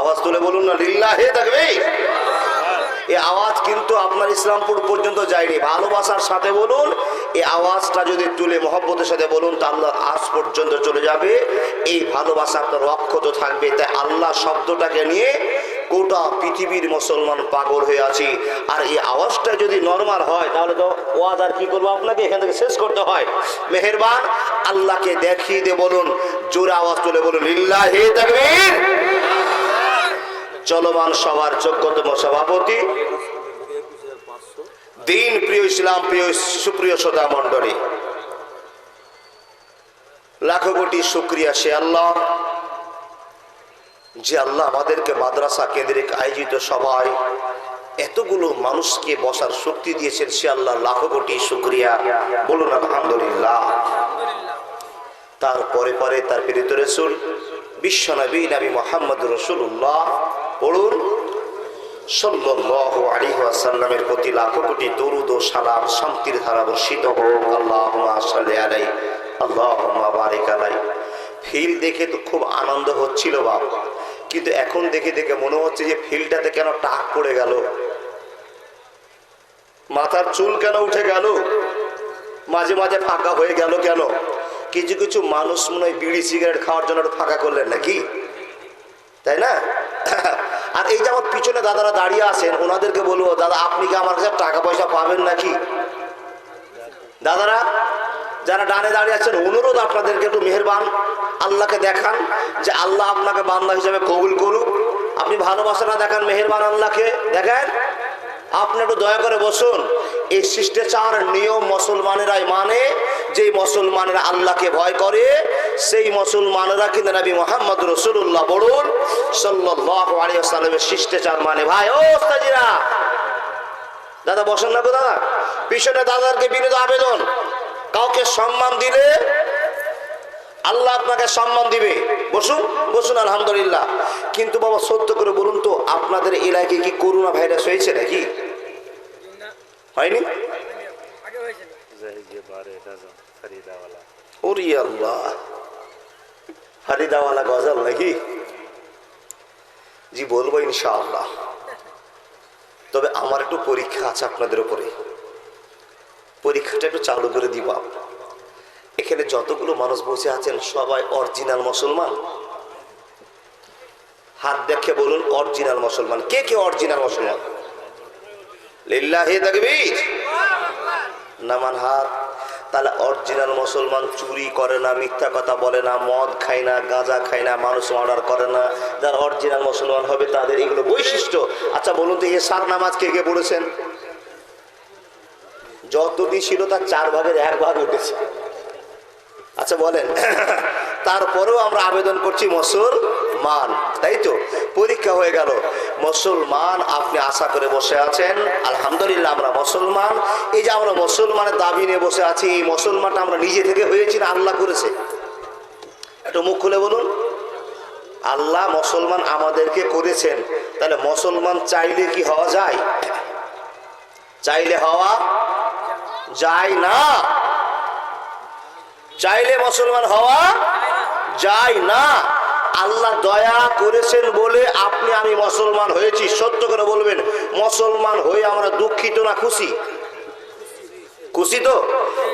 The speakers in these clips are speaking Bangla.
আওয়াজ তুলে বলুন না, লিল্লাহে থাকবে এই আওয়াজ কিন্তু আপনার ইসলামপুর পর্যন্ত যায়নি। ভালোবাসার সাথে বলুন এই আওয়াজটা যদি তুলে মহব্বতের সাথে বলুন, তা আল্লাহ আজ পর্যন্ত চলে যাবে। এই ভালোবাসা আপনার অক্ষত থাকবে। তাই আল্লাহ শব্দটাকে নিয়ে গোটা পৃথিবীর মুসলমান পাগল হয়ে আছি। আর এই আওয়াজটা যদি নর্মাল হয়, তাহলে তো ওয়াজ আর কি করব আপনাকে? এখান থেকে শেষ করতে হয়। মেহেরবান, আল্লাহকে দেখিয়ে দিয়ে বলুন, জোরে আওয়াজ তুলে বলুন, লিল্লাহে তাকবীর। চলমান সভার যোগ্যতম সভাপতি। দিন প্রিয় ইসলাম, প্রিয় সুপ্রিয় শ্রোতা মণ্ডলী, লাখো কোটি শুক্রিয়া সে আল্লাহ যে আল্লাহ আমাদেরকে মাদ্রাসা কেন্দ্রিক আয়োজিত সভায় এতগুলো মানুষকে বসার শক্তি দিয়েছেন সে আল্লাহ, লাখো কোটি শুক্রিয়া। বলুন, আলহামদুলিল্লাহ। তারপরে পরে তার প্রেরিত রসুল বিশ্বনবী নবী মোহাম্মদ রসুল্লাহ পড়ুন। প্রতি লাখো কোটি ফিল দেখে তো খুব আনন্দ কিন্তু এখন দেখে দেখে মনে হচ্ছে যে ফিলটাতে কেন টাক পড়ে গেল। মাথার চুল কেন উঠে গেল? মাঝে মাঝে ফাঁকা হয়ে গেল কেন? কিছু কিছু মানুষ মনে হয় বিড়ি সিগারেট খাওয়ার জন্য ফাঁকা করলেন নাকি? তাই না? আর এই যে আমার পিছনে দাদারা দাঁড়িয়ে আছেন, ওনাদেরকে বলব, দাদা, আপনি কি আমার কাছে টাকা পয়সা পাবেন নাকি? দাদারা, যারা ডানে দাঁড়িয়ে আছেন, অনুরোধ আপনাদেরকে একটু মেহরবান, আল্লাহকে দেখান যে আল্লাহ আপনাকে বান্দা হিসেবে কবুল করুক। আপনি ভালোবাসাটা দেখান মেহরবান আল্লাহকে, দেখেন? আপনি একটু দয়া করে বসুন। এই শিষ্টাচার, নিয়ম মুসলমানেরাই মানে যে মুসলমানেরা আল্লাহকে ভয় করে সেই মুসলমানেরা কিন্তু নবী মোহাম্মদ রসুল্লাহ বলুন আলিয়াল্লামের শিষ্টাচার মানে ভাই ও ওস্তাজিরা দাদা বসেন না গো দাদা। পিছনে দাদারকে বিনোদ আবেদন। কাউকে সম্মান দিলে আল্লাহ আপনাকে সম্মান দিবে। বসুন বসুন আলহামদুলিল্লাহ। কিন্তু বাবা সত্য করে বলুন তো আপনাদের এলাকায় কি করোনা ভাইরাস হয়েছে নাকি? হয়নি? ওরে আল্লাহ ফারিদাওয়ালা গজল নাকি? জি, বলব ইনশাআল্লাহ। তবে আমার একটু পরীক্ষা আছে আপনাদের উপরে। পরীক্ষাটা একটু চালু করে দিব এখানে যতগুলো মানুষ বসে আছেন, সবাই অরিজিনাল মুসলমান। হাত দেখে বলুন, অরিজিনাল মুসলমান। কে কে অরিজিনাল মুসলমান? লিল্লাহি তাকবীর। নামান হাত। তাহলে অরিজিনাল মুসলমান চুরি করে না, মিথ্যা কথা বলে না, মদ খায় না, গাঁজা খায় না, মানুষ অর্ডার করে না। যারা অরিজিনাল মুসলমান হবে তাদের এগুলো বৈশিষ্ট্য। আচ্ছা বলুন তো এ সার নামাজ কে কে পড়েছেন? যতদিন ছিল তার চার ভাগের এক ভাগ উঠেছে। আচ্ছা বলেন। তারপরেও আমরা আবেদন করছি মুসলমান, তাই তো? পরীক্ষা হয়ে গেল। মুসলমান, আপনি আশা করে বসে আছেন। আলহামদুলিল্লাহ, আমরা মুসলমান। এই যে আমরা মুসলমানের দাবি নিয়ে বসে আছি, এই মুসলমানটা আমরা নিজে থেকে হয়েছি না আল্লাহ করেছে? একটু মুখ খুলে বলুন। আল্লাহ মুসলমান আমাদেরকে করেছেন। তাহলে মুসলমান চাইলে কি হওয়া যায়? চাইলে হওয়া যায় না। চাইলে মুসলমান হওয়া যায় না। আল্লাহ দয়া করেছেন বলে আপনি, আমি মুসলমান হয়েছি। সত্য করে বলবেন, মুসলমান হয়ে আমরা দুঃখিত না খুশি? খুশি তো?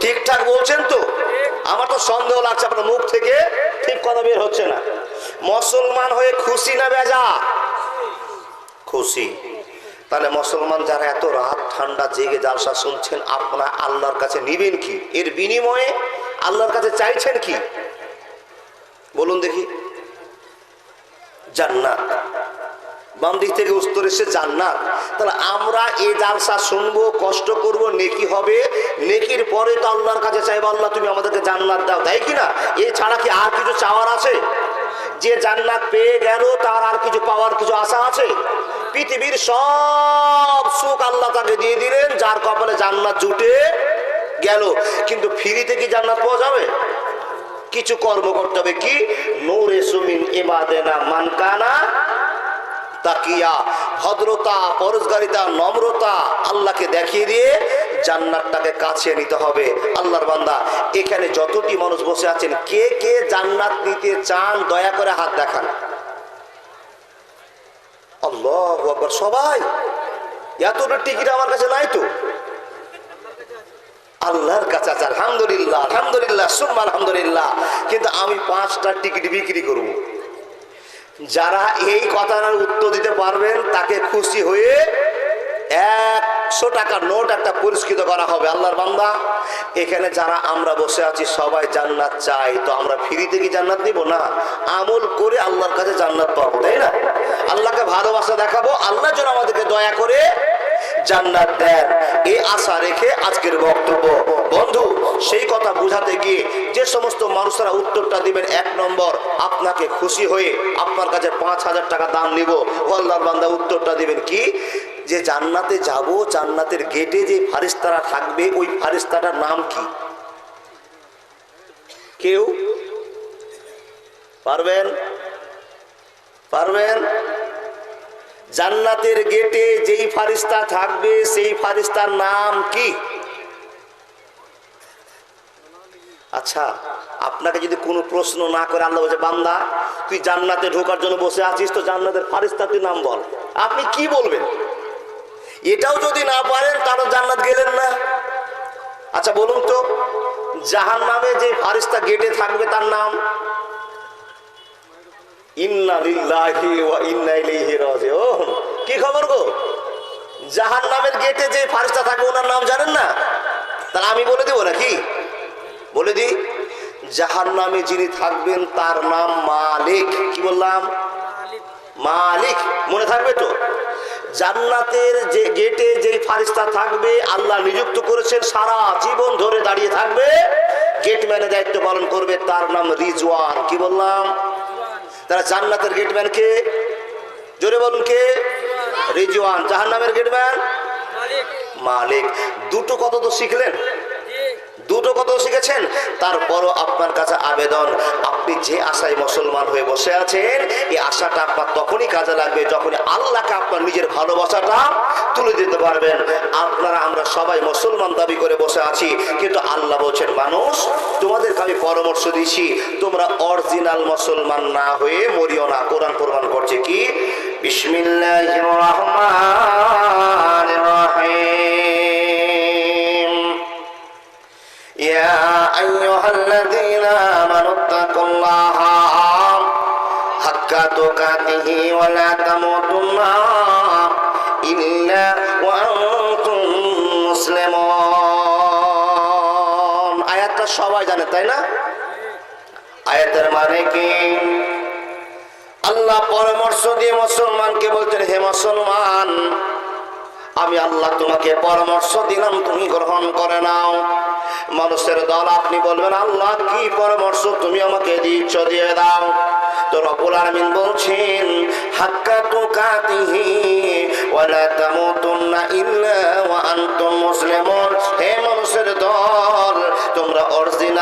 ঠিকঠাক বলছেন তো? আমার তো সন্দেহ লাগছে, আপনার মুখ থেকে ঠিক কথা বের হচ্ছে না। মুসলমান হয়ে খুশি না বেজা খুশি। তাহলে মুসলমান যারা এত রাত ঠান্ডা জেগে জালসা শুনছেন, আপনারা আল্লাহর কাছে নিবেন কি? এর বিনিময়ে আল্লাহর কাছে চাইছেন কি? বলুন দেখি। জান্নাত। বাম দিক থেকে উত্তর এসে জান্নাত। তাহলে আমরা এই জালসা শুনব, কষ্ট করব, নেকি হবে। নেকির পরে তো আল্লাহর কাছে চাইব, আল্লাহ তুমি আমাদেরকে জান্নাত দাও। তাই কি না? এছাড়া কি আর কিছু চাওয়ার আছে? যে জান্নাত পেয়ে গেল, তার আর কিছু পাওয়ার কিছু আশা আছে? পৃথিবীর সব সুখ আল্লাহ তাকে দিয়ে দিলেন, যার কপালে জান্নাত জুটে গেল। কিন্তু ফ্রিতে কি জান্নাত পাওয়া যাবে? কিছু কর্ম করতে হবে কি? নূরে সুমিন এবাদেনা মানকানা তাকিয়া। ভদ্রতা পরস্কারিতা নম্রতা আল্লাহকে দেখিয়ে দিয়ে জান্নাতটাকে কাছে নিতে হবে। আল্লাহর বান্দা, এখানে যতটি মানুষ বসে আছেন, কে কে জান্নাত নিতে চান, দয়া করে হাত দেখান। আল্লাহ সবাই। এতটা টিকিট আমার কাছে নাই তো? আল্লাহর কাছে আছে, আলহামদুলিল্লাহ আলহামদুলিল্লাহ, সুম্মা আলহামদুলিল্লাহ। কিন্তু আমি পাঁচটা টিকিট বিক্রি করব। যারা এই কথার উত্তর দিতে পারবেন, তাকে খুশি হয়ে একশো টাকার নোট একটা পুরস্কৃত করা হবে। আল্লাহর বান্দা, এখানে যারা আমরা বসে আছি, সবাই জান্নাত চাই। তো আমরা ফ্রিতে কি জান্নাত নিব? না, আমল করে আল্লাহর কাছে জান্নাত পাবো, তাই না? আল্লাহকে ভালোবাসা দেখাবো, আল্লাহ যেন আমাদেরকে দয়া করে জান্নাত দেন। এই আশা রেখে আজকের বক্তব্য বন্ধু, সেই কথা বুঝাতে গিয়ে যে সমস্ত মানুষরা উত্তরটা দিবেন এক নম্বর, আপনাকে খুশি হয়ে আপনার কাছে পাঁচ হাজার টাকা দাম নিব। ও বান্দা, উত্তরটা দিবেন কি? যে জান্নাতে যাব, জান্নাতের গেটে যে ফারিস্তারা থাকবে, ওই ফারিস্তাটার নাম কি? কেউ? পারবেন? পারবেন? জান্নাতের গেটে যেই ফারিস্তা থাকবে, সেই ফারিস্তার নাম কি? আচ্ছা আপনাকে যদি কোনো প্রশ্ন না করে আল্লাহ বলছে, বান্দা, তুই জান্নাতে ঢোকার জন্য বসে আছিস তো জান্নাতের ফারিস্তা তুই নাম বল। আপনি কি বলবেন? এটাও যদি না পারেন তাহলে জান্নাত গেলেন না। আচ্ছা বলুন তো জাহান নামে যে ফারিস্তা গেটে থাকবে, তার নাম? কি খবর গো? জাহান নামের গেটে যে ফারিস্তা থাকবে, ওনার নাম জানেন না? তাহলে আমি বলে দেবো নাকি? বলে দিই জাহান নামে যিনি থাকবেন তার নাম মালিক। কি বললাম? মালিক। মনে থাকবে তো? জান্নাতের যে গেটে যেই ফারিস্তা থাকবে, আল্লাহ নিযুক্ত করেছেন, সারা জীবন ধরে দাঁড়িয়ে থাকবে। গেটম্যানের দায়িত্ব পালন করবে, তার নাম রিজওয়ান। কি বললাম? তারা জান্নাতের গেটম্যান কে? জোরে বলুন কে? রিজওয়ান। জাহান্নামের গেটম্যান মালিক। দুটো কত তো শিখলেন। দুটো কত শিখেছেন। তারপরও আপনার কাছে আবেদন। আপনি যে আশায় মুসলমান হয়ে বসে আছেন, এই আশাটা আপনার তখনই কাজে লাগবে যখন আল্লাহকে আপনার নিজের ভালোবাসাটা তুলে দিতে পারবেন। আপনারা, আমরা সবাই মুসলমান দাবি করে বসে আছি, কিন্তু আল্লাহ বলছেন, মানুষ, তোমাদেরকে আমি পরামর্শ দিচ্ছি তোমরা অরিজিনাল মুসলমান না হয়ে মরিও না। কোরআন প্রমাণ করছে কি? বিসমিল্লাহির রহমানির রহিম। يا أيها الذين آمنوا اتقوا الله حق تقاته ولا تموتن إلا وأنتم مسلمون আয়াতটা সবাই জানে তাই না আয়াতের মানে কি আল্লাহ পরামর্শ দিয়ে মুসলমানকে বলছেন হে মুসলমান আমি আল্লাহ তোমাকে পরামর্শ দিলাম তুমি গ্রহণ করে নাও মানুষের দল, আপনি বলবেন, আল্লাহ, কি পরামর্শ তুমি আমাকে দিচ্ছ? দিয়ে দাও। তো রবুল আলমিন বলছেন, হাক্কা তো কাতিহি ওয়ালা তামুতুন্না ইল্লা ওয়া আনতুম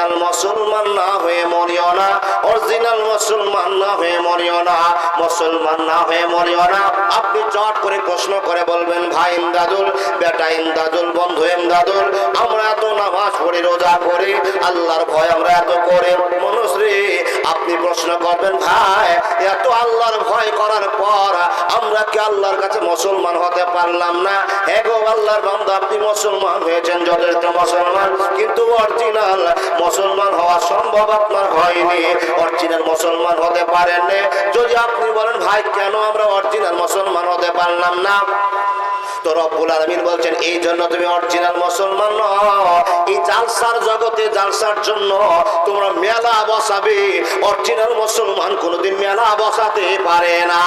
অরিজিনাল মুসলমান না হয়ে মরিও না, অরিজিনাল মুসলমান না হয়ে মরিও না, মুসলমান না হয়ে মরিও না। আপনি চট করে প্রশ্ন করে বলবেন, ভাই ইমদাদুল, বেটা ইমদাদুল, বন্ধু ইমদাদুল, আমরা এত নামাজ পড়ি, রোজা করি আল্লাহর ভয় আমরা এত করে। মানুষ রে আপনি প্রশ্ন করবেন, ভাই, এত আল্লাহর ভয় করার পর আমরা কি আল্লাহর কাছে মুসলমান হতে পারলাম না? হ্যাঁ গো আল্লাহর বান্দা, আপনি মুসলমান হয়েছেন যথেষ্ট মুসলমান, কিন্তু অরিজিনাল মুসলমান হওয়া সম্ভব আপনার হয়নি। অরিজিনাল মুসলমান হতে পারেন যদি আপনি বলেন, ভাই, কেন আমরা অরিজিনাল মুসলমান হতে পারলাম না? বলছেন, এই জন্য তুমি মুসলমান। এই জগতে জন্য তোমরা মেলা বসাবে কোনোদিন মেলা বসাতে পারে না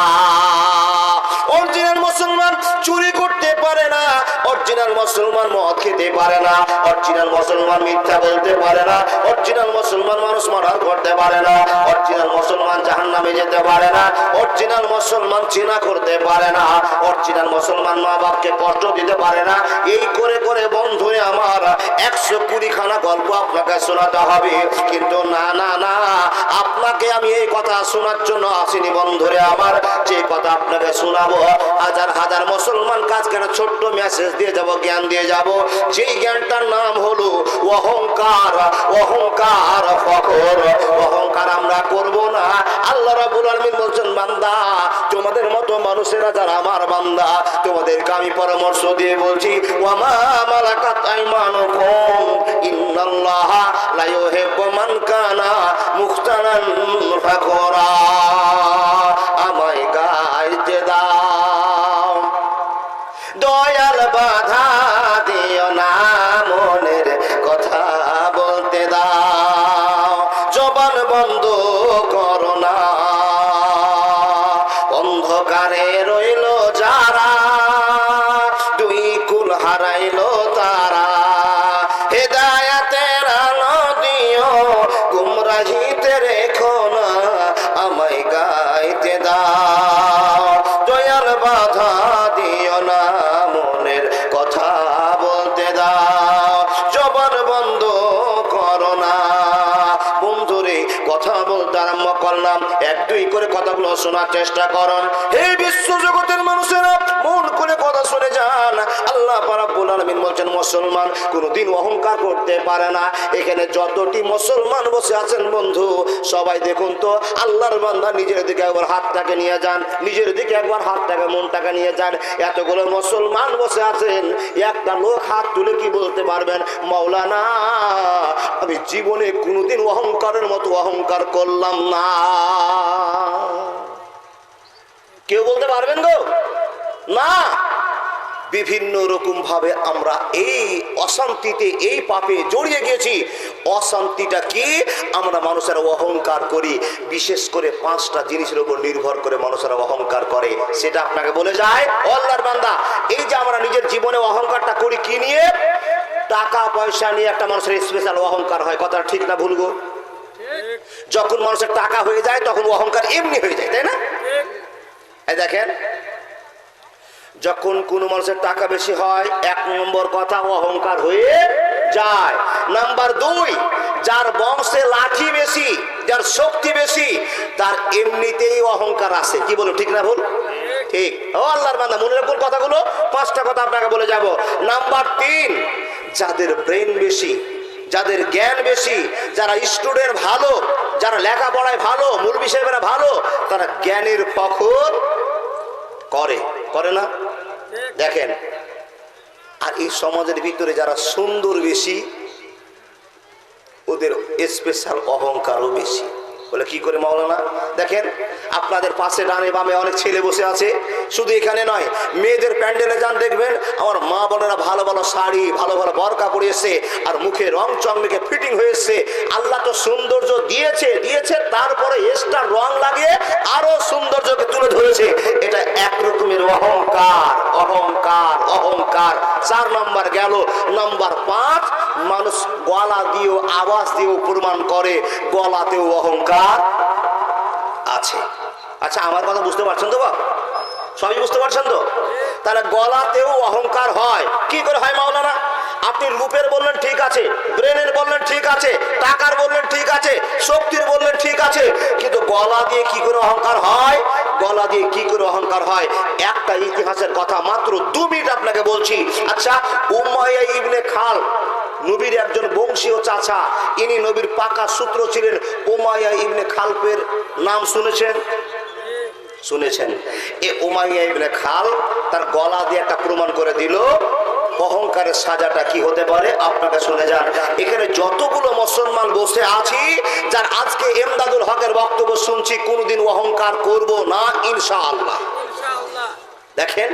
অরিজিনাল মুসলমান চুরি করতে পারে না, অরিজিনাল মুসলমান মদ খেতে পারে না, অরিজিনাল মুসলমান মিথ্যা বলতে পারে না, অরিজিনাল মুসলমান মানুষ মারার করতে পারে না, অরিজিনাল মুসলমান জাহান নামে যেতে পারে না, অরিজিনাল মুসলমান চিনা করতে পারে না, অরিজিনাল মুসলমান মা বাপকে কষ্ট দিতে পারে না। এই করে করে বন্ধু আমার একশো কুড়ি খানা গল্প আপনাকে শোনাতে হবে। কিন্তু না না না, আপনাকে আমি এই কথা শোনার জন্য আসিনি বন্ধুরে আমার। যে কথা আপনাকে শোনাবো হাজার হাজার মুসলমান কাজ কেন ছোট্ট মেসেজ দিয়ে যাব, জ্ঞান দিয়ে যাব। যেই জ্ঞানটার নাম হলো অহংকার অহংকার ফখর। অহংকার আমরা করব না। আল্লাহ রাব্বুল আলামিন বলছেন, বান্দা, তোমাদের মতো মানুষেরা যারা আমার বান্দা, তোমাদেরকে আমি পরামর্শ দিয়ে বলছি, ওয়ামা ইন্নাল্লাহা লা ইউহিব্বু মান কানা মুখতানান ফাখরা করে কথাগুলো শোনার চেষ্টা করুন। হে বিশ্ব জগতের মানুষেরা মন করে শুনে যান। আল্লাহ পারাবুল আলমিন বলছেন, মুসলমান কোনোদিন অহংকার করতে পারে না। এখানে যতটি মুসলমান বসে আছেন বন্ধু, সবাই দেখুন তো, আল্লাহর বান্দা নিজের দিকে একবার হাতটাকে নিয়ে যান, নিজের দিকে একবার হাতটাকে, মনটাকে নিয়ে যান। এতগুলো মুসলমান বসে আছেন, একটা লোক হাত তুলে কি বলতে পারবেন? মাওলানা, আমি জীবনে কোনোদিন অহংকারের মতো অহংকার করলাম না। কেউ বলতে পারবেন গো? না। বিভিন্ন রকম ভাবে আমরা এই অশান্তিতে, এই পাপে জড়িয়ে গেছি অশান্তিটা কি? আমরা মানুষের অহংকার করি। বিশেষ করে পাঁচটা জিনিসের উপর নির্ভর করে মানুষেরা অহংকার করে। সেটা আপনাকে বলে যায় অল্লার বান্দা, এই যে আমরা নিজের জীবনে অহংকারটা করি কি নিয়ে? টাকা, পয়সা নিয়ে একটা মানুষের স্পেশাল অহংকার হয়। কথাটা ঠিক না ভুলবো যখন মানুষের টাকা হয়ে যায়, তখন অহংকার এমনি হয়ে যায়, তাই না? দেখেন যখন কোনো মানুষের টাকা বেশি হয়, এক নম্বর কথা অহংকার হয়ে যায়। নাম্বার দুই, যার বংশে লাঠি বেশি, যার শক্তি বেশি, তার এমনিতেই অহংকার আছে। কি বলো ঠিক না ভুল? ঠিক। ও আল্লাহর বান্দা, মনে রাখুন কথাগুলো। পাঁচটা কথা আপনাকে বলে যাব। নাম্বার তিন, যাদের ব্রেন বেশি, যাদের জ্ঞান বেশি, যারা স্টুডেন্ট ভালো, যারা লেখাপড়ায় ভালো, মূল বিষয়রা ভালো, তারা জ্ঞানের ফখর করে। করে না? দেখেন আর এই সমাজের ভিতরে যারা সুন্দর বেশি ওদের স্পেশাল অহংকারও বেশি। বলে কি করে মাওলানা? দেখেন, আপনাদের পাশে ডানে বামে অনেক ছেলে বসে আছে। শুধু এখানে নয়, মেয়েদের প্যান্ডেলে যান, দেখবেন আমার মা বোনেরা ভালো ভালো শাড়ি, ভালো ভালো বরকা পরিয়েছে আর মুখে রং চং মেখে ফিটিং হয়েছে। আল্লাহ তো সৌন্দর্য দিয়েছে দিয়েছে, তারপরে এক্সট্রা রং লাগিয়ে আরও সৌন্দর্যকে তুলে ধরেছে। এটা এক রকমের অহংকার অহংকার অহংকার। চার নম্বর গেল, নম্বর পাঁচ মানুষ গলা দিয়েও, আওয়াজ দিয়েও প্রমাণ করে, গলাতেও অহংকার আছে। আচ্ছা আমার কথা বুঝতে পারছেন তো বাপ? সবই বুঝতে পারছেন তো? তাহলে গলাতেও অহংকার হয়। কি করে হয় মাওলানা? আপনি রূপের বললেন ঠিক আছে, ব্রেনের বললেন ঠিক আছে, টাকার বললেন ঠিক আছে, শক্তির বললেন ঠিক আছে, কিন্তু গলা দিয়ে কি করে অহংকার হয়? গলা দিয়ে কি করে অহংকার হয়? একটা ইতিহাসের কথা মাত্র দু মিনিট আপনাকে বলছি। আচ্ছা উমাইয়া ইবনে খাল নবীর একজন বংশীয় চাচা, ইনি নবীর পাকা সূত্র ছিলেন ওমায়া ইবনে খালপের নাম শুনেছেন? শুনেছেন। এ ওমাইয়া ইবনে খাল তার গলা দিয়ে একটা প্রমাণ করে দিল, অহংকারের সাজাটা কি হতে পারে? আপনাকে শুনে যান। এখানে যতগুলো মুসলমান বসে আছি, যার আজকে এমদাদুল হকের বক্তব্য শুনছি, কোনোদিন অহংকার করব না, ইনশাআল্লাহ। দেখেন